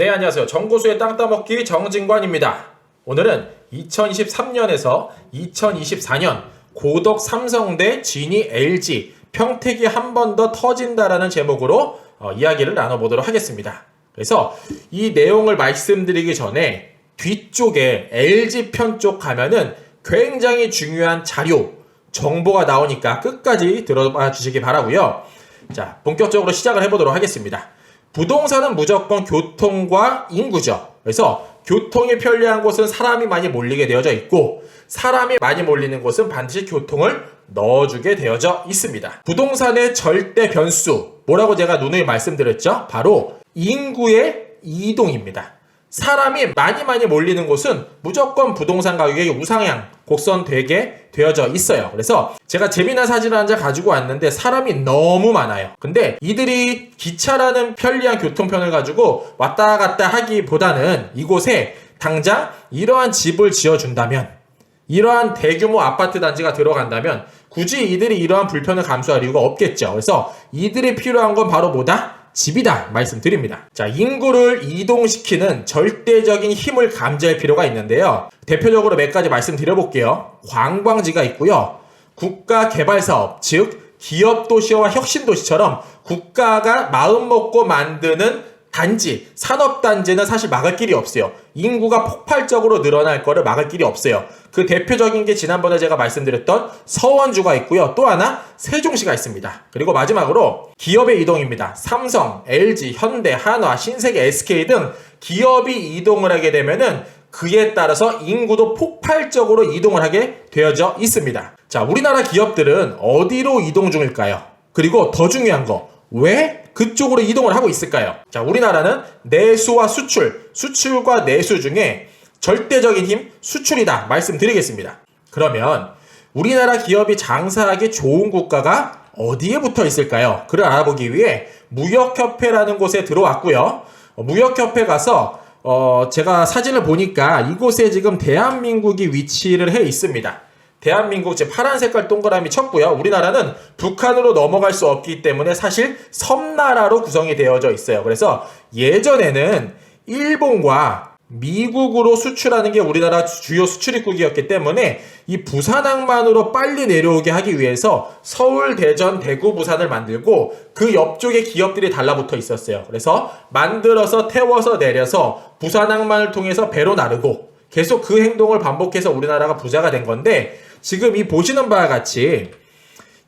네, 안녕하세요. 정고수의 땅 따먹기 정진관입니다. 오늘은 2023년에서 2024년 고덕 삼성 대 진이 LG 평택이 한 번 더 터진다라는 제목으로 어, 이야기를 나눠보도록 하겠습니다. 그래서 이 내용을 말씀드리기 전에 뒤쪽에 LG 편 쪽 가면은 굉장히 중요한 자료, 정보가 나오니까 끝까지 들어봐 주시기 바라고요. 자, 본격적으로 시작을 해보도록 하겠습니다. 부동산은 무조건 교통과 인구죠. 그래서 교통이 편리한 곳은 사람이 많이 몰리게 되어져 있고 사람이 많이 몰리는 곳은 반드시 교통을 넣어주게 되어져 있습니다. 부동산의 절대 변수 뭐라고 제가 누누이 말씀드렸죠? 바로 인구의 이동입니다. 사람이 많이 많이 몰리는 곳은 무조건 부동산 가격이 우상향 곡선되게 되어져 있어요. 그래서 제가 재미난 사진을 한 장 가지고 왔는데 사람이 너무 많아요. 근데 이들이 기차라는 편리한 교통편을 가지고 왔다 갔다 하기보다는 이곳에 당장 이러한 집을 지어준다면 이러한 대규모 아파트 단지가 들어간다면 굳이 이들이 이러한 불편을 감수할 이유가 없겠죠. 그래서 이들이 필요한 건 바로 뭐다? 집이다 말씀드립니다. 자, 인구를 이동시키는 절대적인 힘을 감지할 필요가 있는데요. 대표적으로 몇 가지 말씀드려볼게요. 관광지가 있고요. 국가 개발 사업, 즉 기업 도시와 혁신 도시처럼 국가가 마음 먹고 만드는 단지, 산업 단지는 사실 막을 길이 없어요. 인구가 폭발적으로 늘어날 거를 막을 길이 없어요. 그 대표적인 게 지난번에 제가 말씀드렸던 서원주가 있고요. 또 하나 세종시가 있습니다. 그리고 마지막으로 기업의 이동입니다. 삼성, LG, 현대, 한화, 신세계, SK 등 기업이 이동을 하게 되면은 그에 따라서 인구도 폭발적으로 이동을 하게 되어져 있습니다. 자, 우리나라 기업들은 어디로 이동 중일까요? 그리고 더 중요한 거, 왜 그쪽으로 이동을 하고 있을까요? 자, 우리나라는 내수와 수출, 수출과 내수 중에 절대적인 힘, 수출이다 말씀드리겠습니다. 그러면 우리나라 기업이 장사하기 좋은 국가가 어디에 붙어 있을까요? 그를 알아보기 위해 무역협회라는 곳에 들어왔고요. 어, 무역협회 가서 어, 제가 사진을 보니까 이곳에 지금 대한민국이 위치를 해 있습니다. 대한민국 제 파란 색깔 동그라미 쳤고요. 우리나라는 북한으로 넘어갈 수 없기 때문에 사실 섬나라로 구성이 되어져 있어요. 그래서 예전에는 일본과 미국으로 수출하는 게 우리나라 주요 수출입국이었기 때문에 이 부산항만으로 빨리 내려오게 하기 위해서 서울, 대전, 대구, 부산을 만들고 그 옆쪽에 기업들이 달라붙어 있었어요. 그래서 만들어서 태워서 내려서 부산항만을 통해서 배로 나르고 계속 그 행동을 반복해서 우리나라가 부자가 된 건데 지금 이 보시는 바와 같이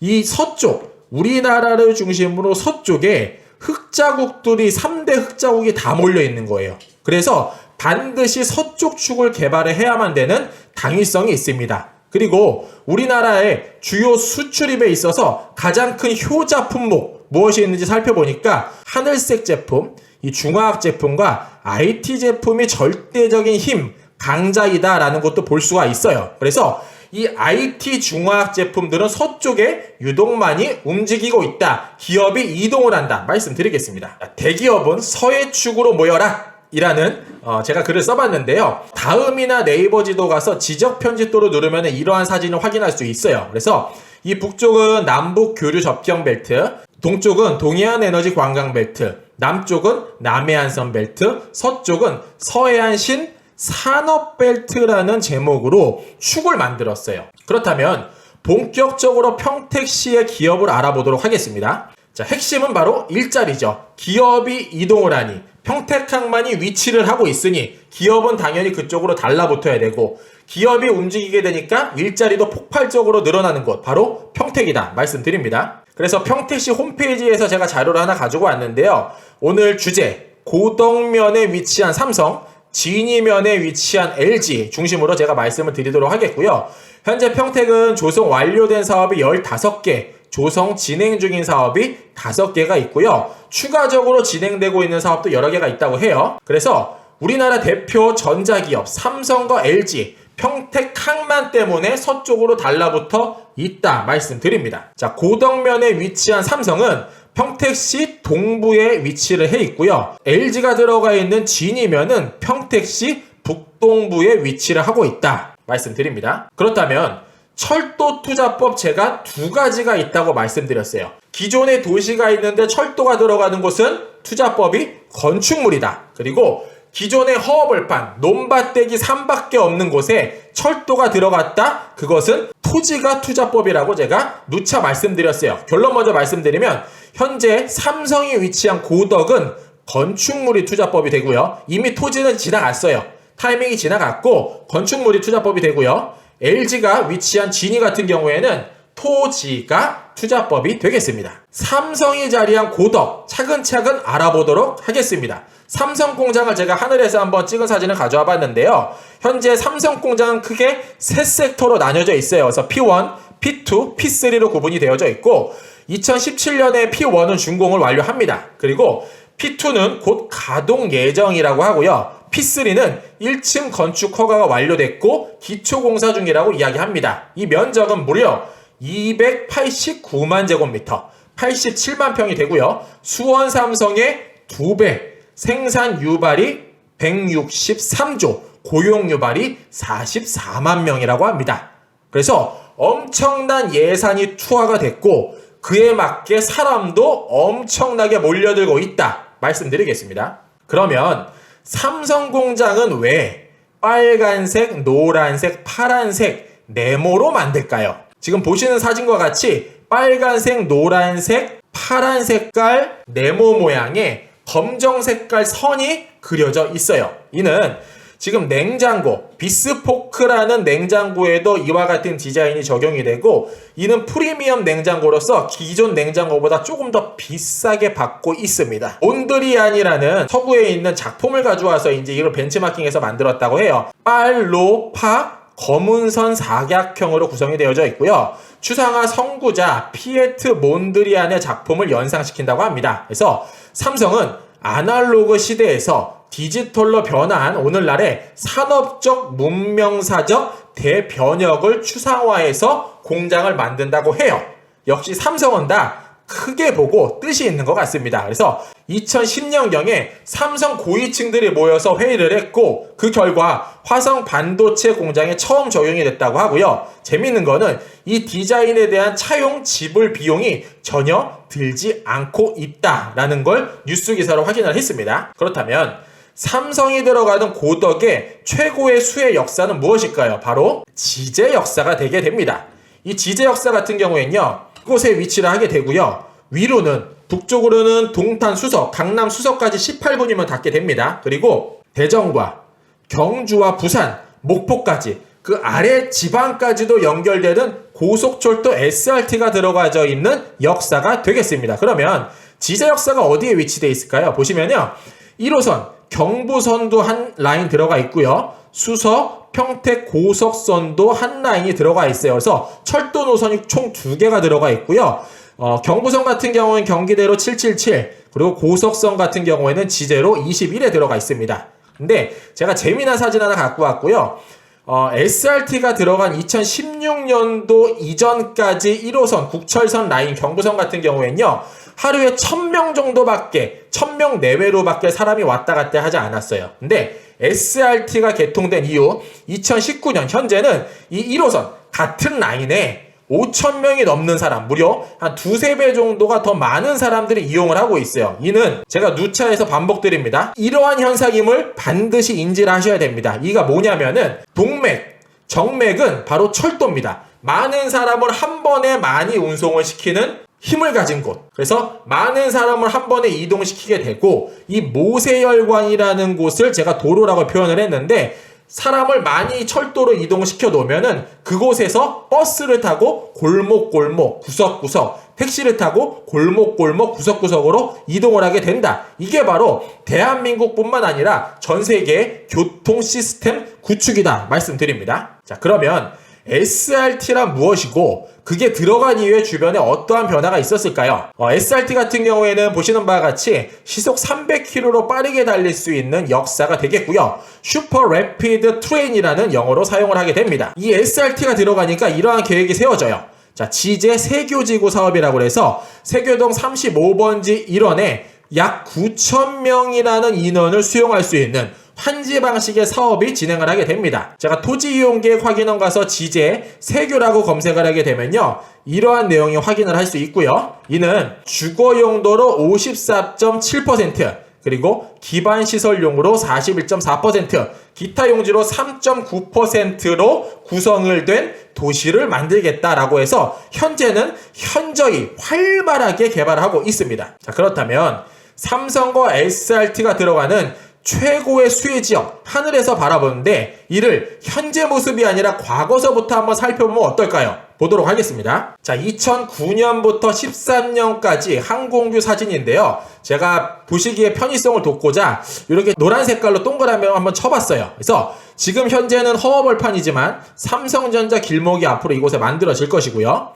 이 서쪽 우리나라를 중심으로 서쪽에 흑자국들이 3대 흑자국이 다 몰려 있는 거예요. 그래서 반드시 서쪽 축을 개발을 해야만 되는 당위성이 있습니다. 그리고 우리나라의 주요 수출입에 있어서 가장 큰 효자 품목 무엇이 있는지 살펴보니까 하늘색 제품, 이 중화학 제품과 IT 제품이 절대적인 힘, 강자이다라는 것도 볼 수가 있어요. 그래서 이 IT 중화학 제품들은 서쪽에 유독 많이 움직이고 있다. 기업이 이동을 한다. 말씀드리겠습니다. 대기업은 서해 축으로 모여라. 이라는 어, 제가 글을 써봤는데요. 다음이나 네이버 지도 가서 지적 편집도를 누르면 이러한 사진을 확인할 수 있어요. 그래서 이 북쪽은 남북 교류 접경 벨트, 동쪽은 동해안 에너지 관광 벨트, 남쪽은 남해안선 벨트, 서쪽은 서해안 신 산업 벨트라는 제목으로 축을 만들었어요. 그렇다면 본격적으로 평택시의 기업을 알아보도록 하겠습니다. 자, 핵심은 바로 일자리죠. 기업이 이동을 하니 평택항만이 위치를 하고 있으니 기업은 당연히 그쪽으로 달라붙어야 되고 기업이 움직이게 되니까 일자리도 폭발적으로 늘어나는 곳 바로 평택이다 말씀드립니다. 그래서 평택시 홈페이지에서 제가 자료를 하나 가지고 왔는데요. 오늘 주제 고덕면에 위치한 삼성 진이면에 위치한 LG 중심으로 제가 말씀을 드리도록 하겠고요. 현재 평택은 조성 완료된 사업이 15개, 조성 진행 중인 사업이 5개가 있고요. 추가적으로 진행되고 있는 사업도 여러 개가 있다고 해요. 그래서 우리나라 대표 전자기업 삼성과 LG 평택 항만 때문에 서쪽으로 달라붙어 있다 말씀드립니다. 자, 고덕면에 위치한 삼성은 평택시 동부에 위치를 해 있고요. LG가 들어가 있는 진이면은 평택시 북동부에 위치를 하고 있다 말씀드립니다. 그렇다면 철도 투자법 제가 두 가지가 있다고 말씀드렸어요. 기존의 도시가 있는데 철도가 들어가는 곳은 투자법이 건축물이다. 그리고 기존의 허허벌판, 논밭대기 산밖에 없는 곳에 철도가 들어갔다? 그것은 토지가 투자법이라고 제가 누차 말씀드렸어요. 결론 먼저 말씀드리면 현재 삼성이 위치한 고덕은 건축물이 투자법이 되고요. 이미 토지는 지나갔어요. 타이밍이 지나갔고 건축물이 투자법이 되고요. LG가 위치한 진이 같은 경우에는 토지가 투자법이 되겠습니다. 삼성이 자리한 고덕 차근차근 알아보도록 하겠습니다. 삼성 공장을 제가 하늘에서 한번 찍은 사진을 가져와 봤는데요. 현재 삼성 공장은 크게 세 섹터로 나뉘어져 있어요. 그래서 P1, P2, P3로 구분이 되어져 있고 2017년에 P1은 준공을 완료합니다. 그리고 P2는 곧 가동 예정이라고 하고요. P3는 1층 건축 허가가 완료됐고 기초 공사 중이라고 이야기합니다. 이 면적은 무려 289만 제곱미터, 87만 평이 되고요. 수원 삼성의 2배, 생산 유발이 163조, 고용 유발이 44만 명이라고 합니다. 그래서 엄청난 예산이 투하가 됐고 그에 맞게 사람도 엄청나게 몰려들고 있다 말씀드리겠습니다. 그러면 삼성 공장은 왜 빨간색, 노란색, 파란색 네모로 만들까요? 지금 보시는 사진과 같이 빨간색, 노란색, 파란 색깔 네모 모양의 검정 색깔 선이 그려져 있어요. 이는 지금 냉장고, 비스포크라는 냉장고에도 이와 같은 디자인이 적용이 되고 이는 프리미엄 냉장고로서 기존 냉장고보다 조금 더 비싸게 받고 있습니다. 몬드리안이라는 서구에 있는 작품을 가져와서 이제 이걸 벤치마킹해서 만들었다고 해요. 빨로 파 검은선 사각형으로 구성이 되어져 있고요. 추상화 선구자 피에트 몬드리안의 작품을 연상시킨다고 합니다. 그래서 삼성은 아날로그 시대에서 디지털로 변한 오늘날의 산업적 문명사적 대변혁을 추상화해서 공장을 만든다고 해요. 역시 삼성은 다 크게 보고 뜻이 있는 것 같습니다. 그래서 2010년경에 삼성 고위층들이 모여서 회의를 했고 그 결과 화성 반도체 공장에 처음 적용이 됐다고 하고요. 재밌는 거는 이 디자인에 대한 차용 지불 비용이 전혀 들지 않고 있다라는 걸 뉴스 기사로 확인을 했습니다. 그렇다면 삼성이 들어가는 고덕의 최고의 수의 역사는 무엇일까요? 바로 지제 역사가 되게 됩니다. 이 지제 역사 같은 경우에는요. 이곳에 위치를 하게 되고요. 위로는 북쪽으로는 동탄 수석, 강남 수석까지 18분이면 닿게 됩니다. 그리고 대전과 경주와 부산, 목포까지 그 아래 지방까지도 연결되는 고속철도 SRT가 들어가져 있는 역사가 되겠습니다. 그러면 지제 역사가 어디에 위치되어 있을까요? 보시면요. 1호선 경부선도 한 라인 들어가 있고요. 수석, 평택 고속선도 한 라인이 들어가 있어요. 그래서 철도 노선이 총 두 개가 들어가 있고요. 어, 경부선 같은 경우는 경기대로 777, 그리고 고속선 같은 경우에는 지제로 21에 들어가 있습니다. 근데 제가 재미난 사진 하나 갖고 왔고요. 어, SRT가 들어간 2016년도 이전까지 1호선 국철선 라인 경부선 같은 경우에는요. 하루에 1000명 정도밖에 1000명 내외로밖에 사람이 왔다 갔다 하지 않았어요. 근데 SRT가 개통된 이후 2019년 현재는 이 1호선 같은 라인에 5천 명이 넘는 사람, 무려 한 두세 배 정도가 더 많은 사람들이 이용을 하고 있어요. 이는 제가 누차에서 반복드립니다. 이러한 현상임을 반드시 인지를 하셔야 됩니다. 이가 뭐냐면은 동맥, 정맥은 바로 철도입니다. 많은 사람을 한 번에 많이 운송을 시키는 힘을 가진 곳. 그래서 많은 사람을 한 번에 이동시키게 되고 이 모세혈관이라는 곳을 제가 도로라고 표현을 했는데 사람을 많이 철도로 이동시켜 놓으면은 그곳에서 버스를 타고 골목골목 구석구석 택시를 타고 골목골목 구석구석으로 이동을 하게 된다. 이게 바로 대한민국뿐만 아니라 전 세계의 교통 시스템 구축이다 말씀드립니다. 자, 그러면 SRT란 무엇이고 그게 들어간 이후에 주변에 어떠한 변화가 있었을까요? 어, SRT 같은 경우에는 보시는 바와 같이 시속 300km로 빠르게 달릴 수 있는 역사가 되겠고요. 슈퍼 래피드 트레인이라는 영어로 사용을 하게 됩니다. 이 SRT가 들어가니까 이러한 계획이 세워져요. 자, 지제 세교지구 사업이라고 해서 세교동 35번지 1원에 약 9천 명이라는 인원을 수용할 수 있는 환지 방식의 사업이 진행을 하게 됩니다. 제가 토지 이용 계획 확인원 가서 지제 세교라고 검색을 하게 되면요. 이러한 내용이 확인을 할 수 있고요. 이는 주거 용도로 54.7% 그리고 기반 시설용으로 41.4%, 기타 용지로 3.9%로 구성을 된 도시를 만들겠다라고 해서 현재는 현저히 활발하게 개발하고 있습니다. 자, 그렇다면 삼성과 SRT가 들어가는 최고의 수혜 지역 하늘에서 바라보는데 이를 현재 모습이 아니라 과거서부터 한번 살펴보면 어떨까요? 보도록 하겠습니다. 자, 2009년부터 13년까지 항공뷰 사진인데요. 제가 보시기에 편의성을 돋고자 이렇게 노란 색깔로 동그라미 한번 쳐봤어요. 그래서 지금 현재는 허허벌판이지만 삼성전자 길목이 앞으로 이곳에 만들어질 것이고요.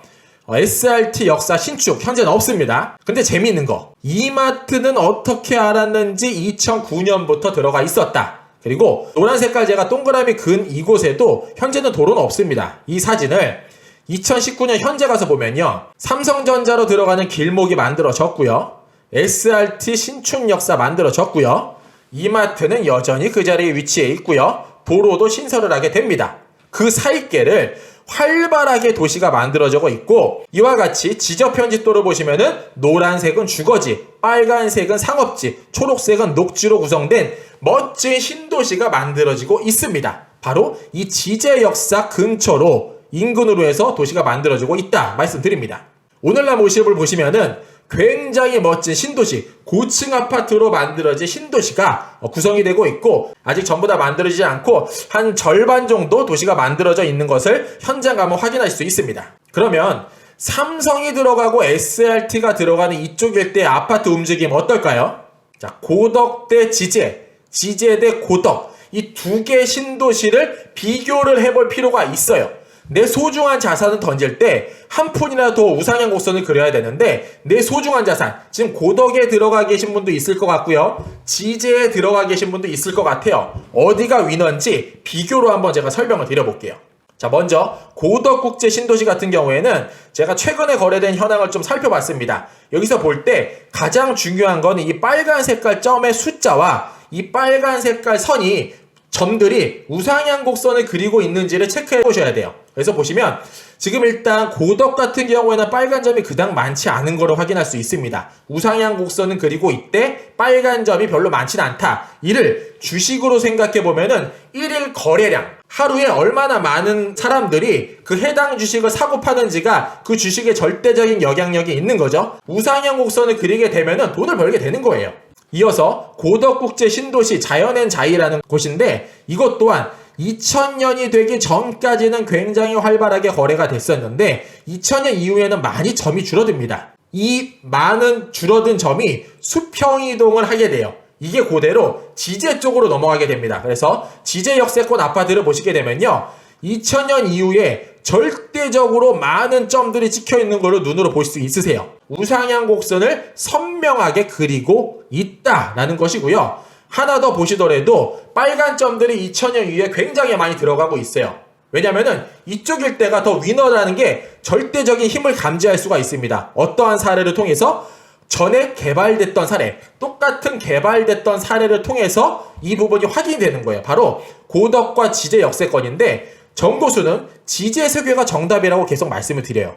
어, SRT 역사 신축 현재는 없습니다. 근데 재미있는 거 이마트는 어떻게 알았는지 2009년부터 들어가 있었다. 그리고 노란 색깔 제가 동그라미 근 이곳에도 현재는 도로는 없습니다. 이 사진을 2019년 현재 가서 보면요. 삼성전자로 들어가는 길목이 만들어졌고요. SRT 신축 역사 만들어졌고요. 이마트는 여전히 그 자리에 위치해 있고요. 도로도 신설을 하게 됩니다. 그 사이께를 활발하게 도시가 만들어지고 있고 이와 같이 지적 편집도를 보시면은 노란색은 주거지, 빨간색은 상업지, 초록색은 녹지로 구성된 멋진 신도시가 만들어지고 있습니다. 바로 이 지제 역사 근처로 인근으로 해서 도시가 만들어지고 있다 말씀드립니다. 오늘날 모습을 보시면은 굉장히 멋진 신도시, 고층 아파트로 만들어진 신도시가 어, 구성이 되고 있고 아직 전부 다 만들어지지 않고 한 절반 정도 도시가 만들어져 있는 것을 현장 가면 확인할 수 있습니다. 그러면 삼성이 들어가고 SRT가 들어가는 이쪽 일대 아파트 움직임 어떨까요? 자, 고덕 대 지제, 지제 대 고덕 이 두 개의 신도시를 비교를 해볼 필요가 있어요. 내 소중한 자산을 던질 때 한 푼이라도 우상향 곡선을 그려야 되는데 내 소중한 자산 지금 고덕에 들어가 계신 분도 있을 것 같고요. 지제에 들어가 계신 분도 있을 것 같아요. 어디가 위너인지 비교로 한번 제가 설명을 드려볼게요. 자 먼저 고덕국제 신도시 같은 경우에는 제가 최근에 거래된 현황을 좀 살펴봤습니다. 여기서 볼 때 가장 중요한 거는 이 빨간 색깔 점의 숫자와 이 빨간 색깔 선이 점들이 우상향 곡선을 그리고 있는지를 체크해 보셔야 돼요. 그래서 보시면 지금 일단 고덕 같은 경우에는 빨간 점이 그닥 많지 않은 거를 확인할 수 있습니다. 우상향 곡선은 그리고 이때 빨간 점이 별로 많지는 않다. 이를 주식으로 생각해 보면은 1일 거래량 하루에 얼마나 많은 사람들이 그 해당 주식을 사고 파는지가 그 주식의 절대적인 영향력이 있는 거죠. 우상향 곡선을 그리게 되면은 돈을 벌게 되는 거예요. 이어서 고덕국제 신도시 자연앤 자이라는 곳인데 이것 또한 2000년이 되기 전까지는 굉장히 활발하게 거래가 됐었는데 2000년 이후에는 많이 점이 줄어듭니다. 이 많은 줄어든 점이 수평 이동을 하게 돼요. 이게 그대로 지제 쪽으로 넘어가게 됩니다. 그래서 지제 역세권 아파트를 보시게 되면요. 2000년 이후에 절대적으로 많은 점들이 찍혀 있는 걸로 눈으로 볼 수 있으세요. 우상향 곡선을 선명하게 그리고 있다라는 것이고요. 하나 더 보시더라도 빨간 점들이 2000년 이후에 굉장히 많이 들어가고 있어요. 왜냐면은 이쪽 일대가 더 위너라는 게 절대적인 힘을 감지할 수가 있습니다. 어떠한 사례를 통해서 전에 개발됐던 사례, 똑같은 개발됐던 사례를 통해서 이 부분이 확인이 되는 거예요. 바로 고덕과 지제 역세권인데 정보수는 지제 세계가 정답이라고 계속 말씀을 드려요.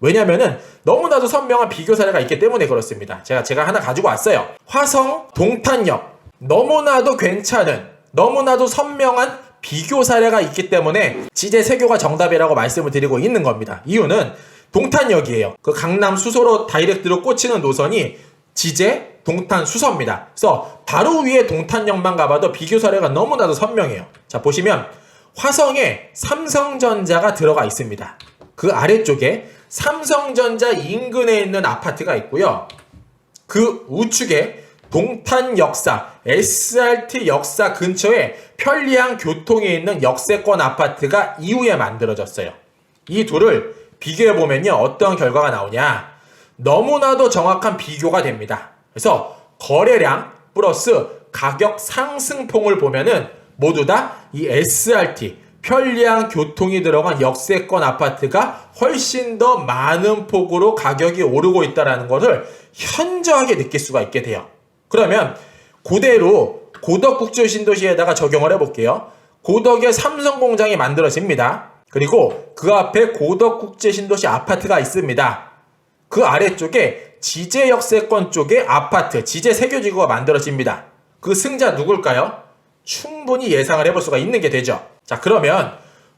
왜냐면은 너무나도 선명한 비교 사례가 있기 때문에 그렇습니다. 제가 제가 하나 가지고 왔어요. 화성 동탄역 너무나도 괜찮은 너무나도 선명한 비교 사례가 있기 때문에 지제 세교가 정답이라고 말씀을 드리고 있는 겁니다. 이유는 동탄역이에요. 그 강남 수소로 다이렉트로 꽂히는 노선이 지제 동탄 수서입니다. 그래서 바로 위에 동탄역만 가봐도 비교 사례가 너무나도 선명해요. 자 보시면 화성에 삼성전자가 들어가 있습니다. 그 아래쪽에 삼성전자 인근에 있는 아파트가 있고요. 그 우측에 동탄 역사, SRT 역사 근처에 편리한 교통에 있는 역세권 아파트가 이후에 만들어졌어요. 이 둘을 비교해 보면요. 어떤 결과가 나오냐? 너무나도 정확한 비교가 됩니다. 그래서 거래량 플러스 가격 상승폭을 보면은 모두 다 이 SRT 편리한 교통이 들어간 역세권 아파트가 훨씬 더 많은 폭으로 가격이 오르고 있다는 것을 현저하게 느낄 수가 있게 돼요. 그러면 그대로 고덕 국제신도시에다가 적용을 해볼게요. 고덕에 삼성 공장이 만들어집니다. 그리고 그 앞에 고덕 국제신도시 아파트가 있습니다. 그 아래쪽에 지제 역세권 쪽에 아파트, 지제 세교지구가 만들어집니다. 그 승자 누굴까요? 충분히 예상을 해볼 수가 있는 게 되죠. 자, 그러면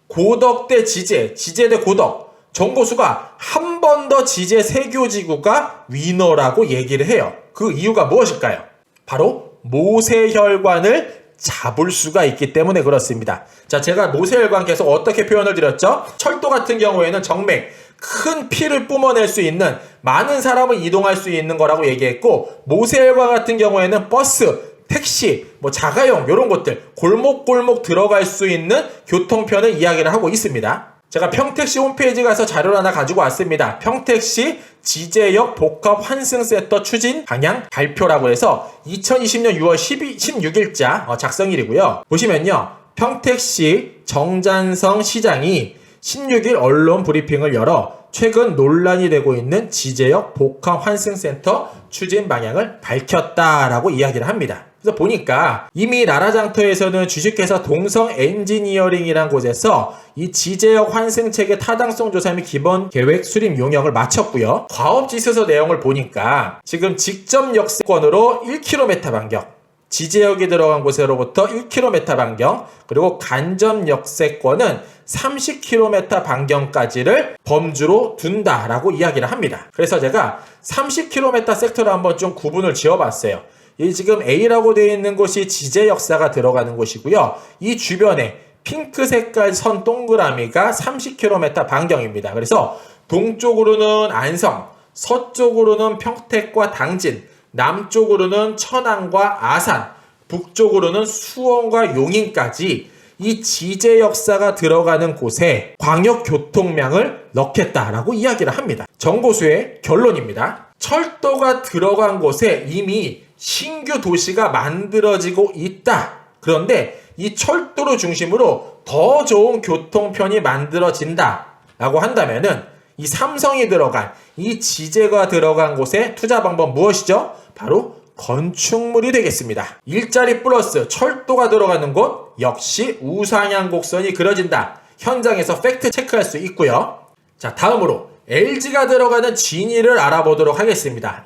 고덕 대 지제, 지제 대 고덕, 정보수가 한 번 더 지제 세교지구가 위너라고 얘기를 해요. 그 이유가 무엇일까요? 바로 모세혈관을 잡을 수가 있기 때문에 그렇습니다. 자, 제가 모세혈관 계속 어떻게 표현을 드렸죠? 철도 같은 경우에는 정맥, 큰 피를 뿜어낼 수 있는 많은 사람을 이동할 수 있는 거라고 얘기했고 모세혈관 같은 경우에는 버스, 택시, 뭐 자가용 이런 것들 골목골목 들어갈 수 있는 교통편을 이야기를 하고 있습니다. 제가 평택시 홈페이지 가서 자료를 하나 가지고 왔습니다. 평택시 지제역 복합 환승센터 추진 방향 발표라고 해서 2020년 6월 12, 16일자 어, 작성일이고요. 보시면요. 평택시 정잔성 시장이 16일 언론 브리핑을 열어 최근 논란이 되고 있는 지제역 복합 환승센터 추진 방향을 밝혔다라고 이야기를 합니다. 그래서 보니까 이미 나라장터에서는 주식회사 동성 엔지니어링이란 곳에서 이 지제역 환승체계 타당성 조사 및 기본 계획 수립 용역을 마쳤고요. 과업지수서 내용을 보니까 지금 직접 역세권으로 1km 반경, 지제역이 들어간 곳으로부터 1km 반경, 그리고 간접 역세권은 30km 반경까지를 범주로 둔다라고 이야기를 합니다. 그래서 제가 30km 섹터를 한번 좀 구분을 지어봤어요. 이 지금 A라고 되어 있는 곳이 지제 역사가 들어가는 곳이고요. 이 주변에 핑크 색깔 선 동그라미가 30km 반경입니다. 그래서 동쪽으로는 안성, 서쪽으로는 평택과 당진, 남쪽으로는 천안과 아산, 북쪽으로는 수원과 용인까지 이 지제 역사가 들어가는 곳에 광역 교통량을 넣겠다라고 이야기를 합니다. 정보수의 결론입니다. 철도가 들어간 곳에 이미 신규 도시가 만들어지고 있다. 그런데 이 철도를 중심으로 더 좋은 교통편이 만들어진다. 라고 한다면은 이 삼성이 들어간 이 지제가 들어간 곳의 투자 방법 무엇이죠? 바로 건축물이 되겠습니다. 일자리 플러스 철도가 들어가는 곳 역시 우상향 곡선이 그려진다. 현장에서 팩트 체크할 수 있고요. 자, 다음으로 LG가 들어가는 진위를 알아보도록 하겠습니다.